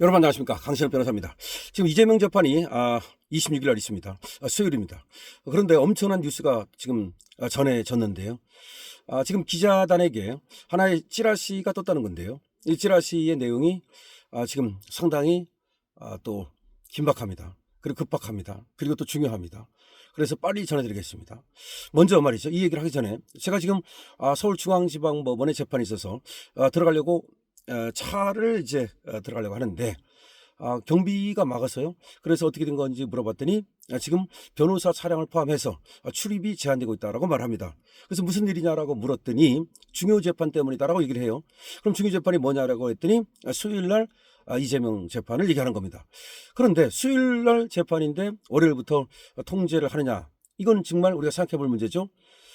여러분 안녕하십니까 강신업 변호사입니다. 지금 이재명 재판이 아, 26일 날 있습니다. 아, 수요일입니다. 그런데 엄청난 뉴스가 지금 아, 전해졌는데요. 아, 지금 기자단에게 하나의 찌라시가 떴다는 건데요. 이 찌라시의 내용이 아, 지금 상당히 아, 또 긴박합니다. 그리고 급박합니다. 그리고 또 중요합니다. 그래서 빨리 전해드리겠습니다. 먼저 말이죠. 이 얘기를 하기 전에 제가 지금 아, 서울중앙지방법원에 재판이 있어서 아, 들어가려고 어, 차를 이제 어, 들어가려고 하는데 아, 경비가 막아서요. 그래서 어떻게 된 건지 물어봤더니 아, 지금 변호사 차량을 포함해서 아, 출입이 제한되고 있다라고 말합니다. 그래서 무슨 일이냐라고 물었더니 중요 재판 때문이다라고 얘기를 해요. 그럼 중요 재판이 뭐냐라고 했더니 아, 수요일 날 아, 이재명 재판을 얘기하는 겁니다. 그런데 수요일 날 재판인데 월요일부터 통제를 하느냐? 이건 정말 우리가 생각해 볼 문제죠.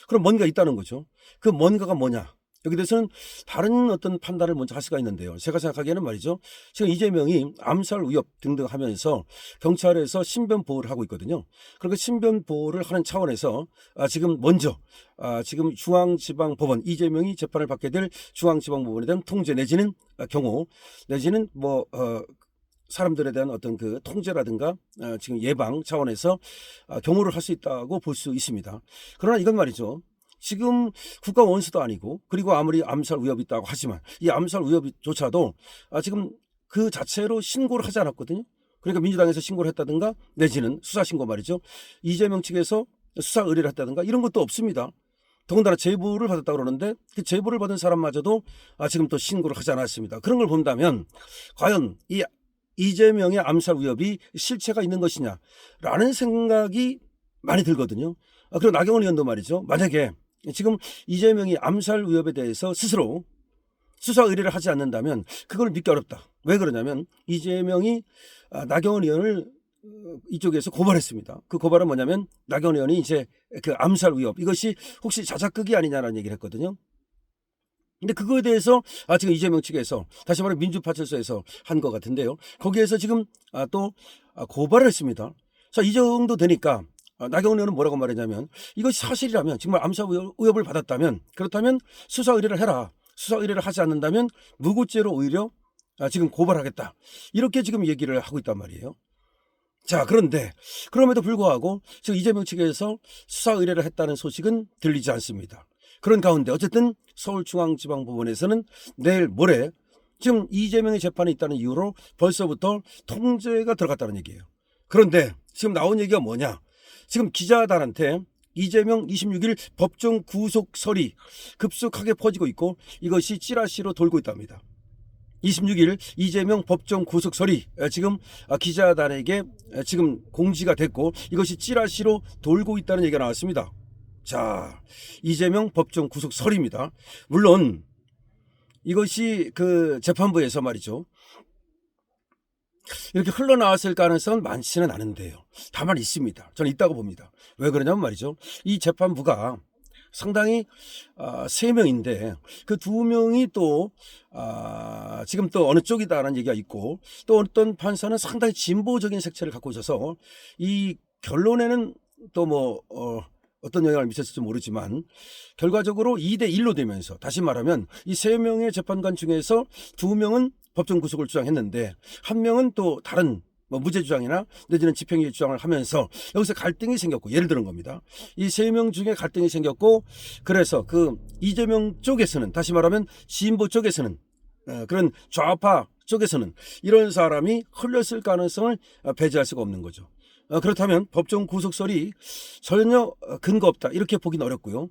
그럼 뭔가 있다는 거죠. 그 뭔가가 뭐냐? 여기 대해서는 다른 어떤 판단을 먼저 할 수가 있는데요. 제가 생각하기에는 말이죠. 지금 이재명이 암살 위협 등등 하면서 경찰에서 신변 보호를 하고 있거든요. 그러니까 신변 보호를 하는 차원에서 아, 지금 먼저 아, 지금 중앙지방법원 이재명이 재판을 받게 될 중앙지방법원에 대한 통제 내지는 아, 경호 내지는 뭐 어, 사람들에 대한 어떤 그 통제라든가 어, 지금 예방 차원에서 아, 경호를 할 수 있다고 볼 수 있습니다. 그러나 이건 말이죠. 지금 국가 원수도 아니고 그리고 아무리 암살 위협이 있다고 하지만 이 암살 위협조차도 아, 지금 그 자체로 신고를 하지 않았거든요. 그러니까 민주당에서 신고를 했다든가 내지는 수사 신고 말이죠. 이재명 측에서 수사 의뢰를 했다든가 이런 것도 없습니다. 더군다나 제보를 받았다고 그러는데 그 제보를 받은 사람마저도 아, 지금 또 신고를 하지 않았습니다. 그런 걸 본다면 과연 이 이재명의 암살 위협이 실체가 있는 것이냐라는 생각이 많이 들거든요. 아, 그리고 나경원 의원도 말이죠. 만약에 지금 이재명이 암살 위협에 대해서 스스로 수사 의뢰를 하지 않는다면 그걸 믿기 어렵다. 왜 그러냐면 이재명이 아, 나경원 의원을 어, 이쪽에서 고발했습니다. 그 고발은 뭐냐면 나경원 의원이 이제 그 암살 위협 이것이 혹시 자작극이 아니냐라는 얘기를 했거든요. 근데 그거에 대해서 아 지금 이재명 측에서 다시 말해 민주파출소에서 한 것 같은데요. 거기에서 지금 아, 또 아, 고발을 했습니다. 자 이 정도 되니까 아, 나경원 의원은 뭐라고 말했냐면 이것이 사실이라면 정말 암살 의혹을 받았다면 그렇다면 수사 의뢰를 해라. 수사 의뢰를 하지 않는다면 무고죄로 오히려 아, 지금 고발하겠다. 이렇게 지금 얘기를 하고 있단 말이에요. 자, 그런데 그럼에도 불구하고 지금 이재명 측에서 수사 의뢰를 했다는 소식은 들리지 않습니다. 그런 가운데 어쨌든 서울중앙지방법원에서는 내일 모레 지금 이재명의 재판이 있다는 이유로 벌써부터 통제가 들어갔다는 얘기예요. 그런데 지금 나온 얘기가 뭐냐? 지금 기자단한테 이재명 26일 법정 구속설이 급속하게 퍼지고 있고 이것이 찌라시로 돌고 있답니다. 26일 이재명 법정 구속설이 지금 기자단에게 지금 공지가 됐고 이것이 찌라시로 돌고 있다는 얘기가 나왔습니다. 자, 이재명 법정 구속설입니다. 물론 이것이 그 재판부에서 말이죠. 이렇게 흘러나왔을 가능성은 많지는 않은데요. 다만 있습니다. 저는 있다고 봅니다. 왜 그러냐면 말이죠. 이 재판부가 상당히 아, 세 명인데 그두 명이 또 아, 지금 또 어느 쪽이다라는 얘기가 있고 또 어떤 판사는 상당히 진보적인 색채를 갖고 있어서 이 결론에는 또뭐 어, 어떤 영향을 미쳤을지 모르지만 결과적으로 2대 1로 되면서 다시 말하면 이 세 명의 재판관 중에서 두 명은 법정 구속을 주장했는데 한 명은 또 다른 뭐 무죄 주장이나 내지는 집행유예 주장을 하면서 여기서 갈등이 생겼고 예를 들은 겁니다. 이 세 명 중에 갈등이 생겼고 그래서 그 이재명 쪽에서는 다시 말하면 진보 쪽에서는 어, 그런 좌파 쪽에서는 이런 사람이 흘렸을 가능성을 어, 배제할 수가 없는 거죠. 어, 그렇다면 법정 구속설이 전혀 어, 근거 없다 이렇게 보기는 어렵고요.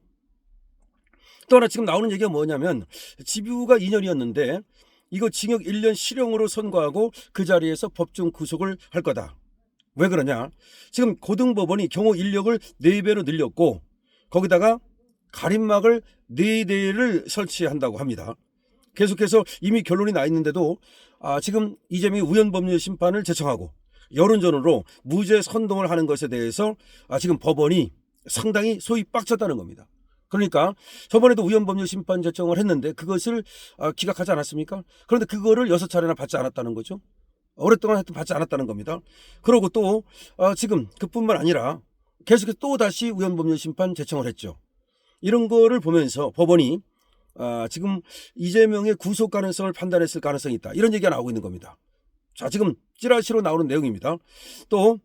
또 하나 지금 나오는 얘기가 뭐냐면 집유가 2년이었는데 이거 징역 1년 실형으로 선고하고 그 자리에서 법정 구속을 할 거다. 왜 그러냐? 지금 고등법원이 경호 인력을 4배로 늘렸고 거기다가 가림막을 4대를 설치한다고 합니다. 계속해서 이미 결론이 나 있는데도 아, 지금 이재명이 우연법률 심판을 제청하고 여론전으로 무죄 선동을 하는 것에 대해서 아, 지금 법원이 상당히 소위 빡쳤다는 겁니다. 그러니까 저번에도 우연법률 심판 제청을 했는데 그것을 아, 기각하지 않았습니까? 그런데 그거를 여섯 차례나 받지 않았다는 거죠. 오랫동안 하여튼 받지 않았다는 겁니다. 그러고 또 아, 지금 그뿐만 아니라 계속해서 또 다시 우연법률 심판 제청을 했죠. 이런 거를 보면서 법원이 아, 지금 이재명의 구속 가능성을 판단했을 가능성이 있다. 이런 얘기가 나오고 있는 겁니다. 자, 지금 찌라시로 나오는 내용입니다. 또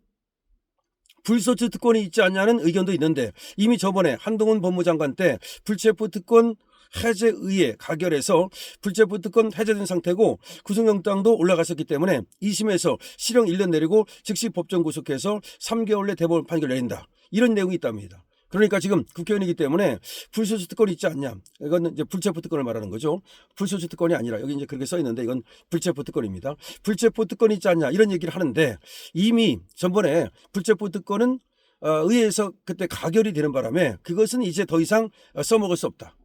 불소추 특권이 있지 않냐는 의견도 있는데 이미 저번에 한동훈 법무장관 때 불체포 특권 해제 의회 가결해서 불체포 특권 해제된 상태고 구속영장도 올라갔었기 때문에 2심에서 실형 1년 내리고 즉시 법정 구속해서 3개월 내 대법원 판결 내린다. 이런 내용이 있답니다. 그러니까 지금 국회의원이기 때문에 불소추 특권이 있지 않냐. 이건 이제 불체포 특권을 말하는 거죠. 불소추 특권이 아니라 여기 이제 그렇게 써 있는데 이건 불체포 특권입니다. 불체포 특권이 있지 않냐 이런 얘기를 하는데 이미 전번에 불체포 특권은 어, 의회에서 그때 가결이 되는 바람에 그것은 이제 더 이상 어, 써먹을 수 없다.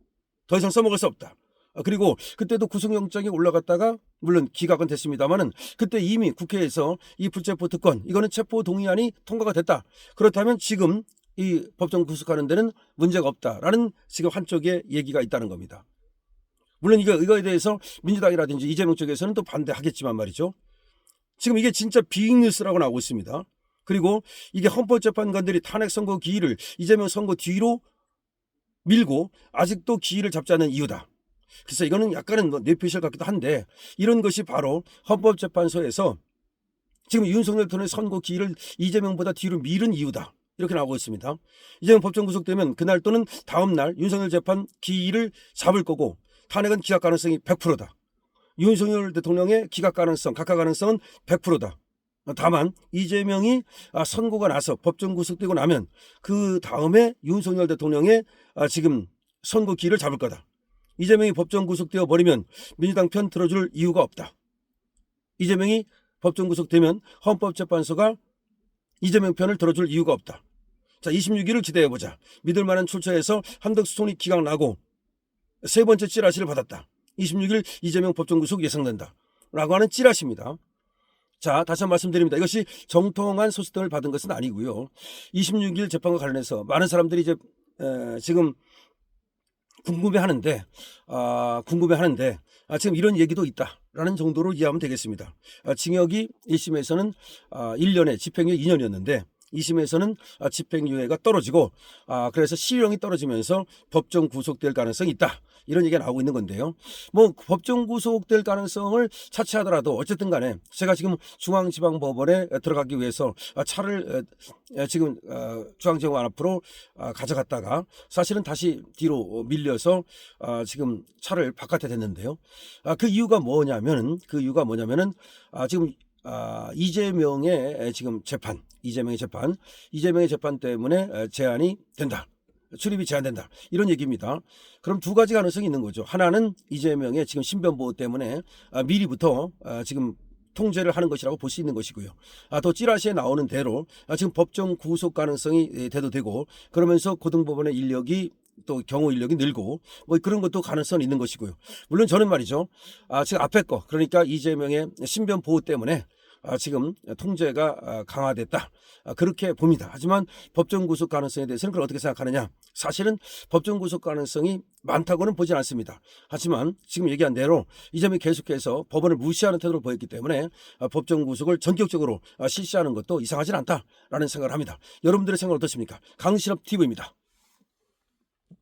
더 이상 써먹을 수 없다. 어, 그리고 그때도 구속영장이 올라갔다가 물론 기각은 됐습니다만은 그때 이미 국회에서 이 불체포 특권 이거는 체포 동의안이 통과가 됐다. 그렇다면 지금 이 법정 구속하는 데는 문제가 없다라는 지금 한쪽의 얘기가 있다는 겁니다. 물론 이거 이거에 대해서 민주당이라든지 이재명 쪽에서는 또 반대하겠지만 말이죠. 지금 이게 진짜 빅뉴스라고 나오고 있습니다. 그리고 이게 헌법재판관들이 탄핵 선고 기일을 이재명 선거 뒤로 밀고 아직도 기일을 잡지 않는 이유다. 그래서 이거는 약간은 뭐 뇌피셜 같기도 한데 이런 것이 바로 헌법재판소에서 지금 윤석열 대통령의 선거 기일을 이재명보다 뒤로 미룬 이유다. 이렇게 나오고 있습니다. 이재명 법정 구속되면 그날 또는 다음 날 윤석열 재판 기일을 잡을 거고 탄핵은 기각 가능성이 100%다. 윤석열 대통령의 기각 가능성, 각하 가능성은 100%다. 다만 이재명이 아, 선고가 나서 법정 구속되고 나면 그 다음에 윤석열 대통령의 아, 지금 선고 기일을 잡을 거다. 이재명이 법정 구속되어 버리면 민주당 편 들어줄 이유가 없다. 이재명이 법정 구속되면 헌법재판소가 이재명 편을 들어줄 이유가 없다. 자, 26일을 기대해 보자. 믿을 만한 출처에서 한덕수 총리 기각 나고 세 번째 찌라시를 받았다. 26일 이재명 법정 구속 예상된다. 라고 하는 찌라시입니다. 자, 다시 한 번 말씀드립니다. 이것이 정통한 소식 등을 받은 것은 아니고요. 26일 재판과 관련해서 많은 사람들이 이제 에, 지금 궁금해하는데, 아, 궁금해하는데, 아, 지금 이런 얘기도 있다라는 정도로 이해하면 되겠습니다. 아, 징역이 1심에서는 아, 1년에 집행유예 2년이었는데 2심에서는 아, 집행유예가 떨어지고 아, 그래서 실형이 떨어지면서 법정 구속될 가능성이 있다. 이런 얘기가 나오고 있는 건데요. 뭐 법정 구속될 가능성을 차치하더라도 어쨌든 간에 제가 지금 중앙지방법원에 들어가기 위해서 아, 차를 지금 어, 중앙지방관 앞으로 아, 가져갔다가 사실은 다시 뒤로 밀려서 아, 지금 차를 바깥에 댔는데요. 아, 그 이유가 뭐냐면은 그 이유가 뭐냐면은 아, 지금 아, 이재명의 지금 재판, 이재명의 재판, 이재명의 재판 때문에 에, 제한이 된다. 출입이 제한된다. 이런 얘기입니다. 그럼 두 가지 가능성이 있는 거죠. 하나는 이재명의 지금 신변 보호 때문에 아, 미리부터 아, 지금 통제를 하는 것이라고 볼 수 있는 것이고요. 아, 또 찌라시에 나오는 대로 아, 지금 법정 구속 가능성이 예, 대두되고 그러면서 고등법원의 인력이 또 경호 인력이 늘고 뭐 그런 것도 가능성이 있는 것이고요. 물론 저는 말이죠. 아, 지금 앞에 거 그러니까 이재명의 신변 보호 때문에 아, 지금 통제가 아, 강화됐다. 아, 그렇게 봅니다. 하지만 법정 구속 가능성에 대해서는 그걸 어떻게 생각하느냐? 사실은 법정 구속 가능성이 많다고는 보진 않습니다. 하지만 지금 얘기한 대로 이 점이 계속해서 법원을 무시하는 태도를 보였기 때문에 아, 법정 구속을 전격적으로 아, 실시하는 것도 이상하진 않다라는 생각을 합니다. 여러분들의 생각은 어떻습니까? 강신업 TV입니다.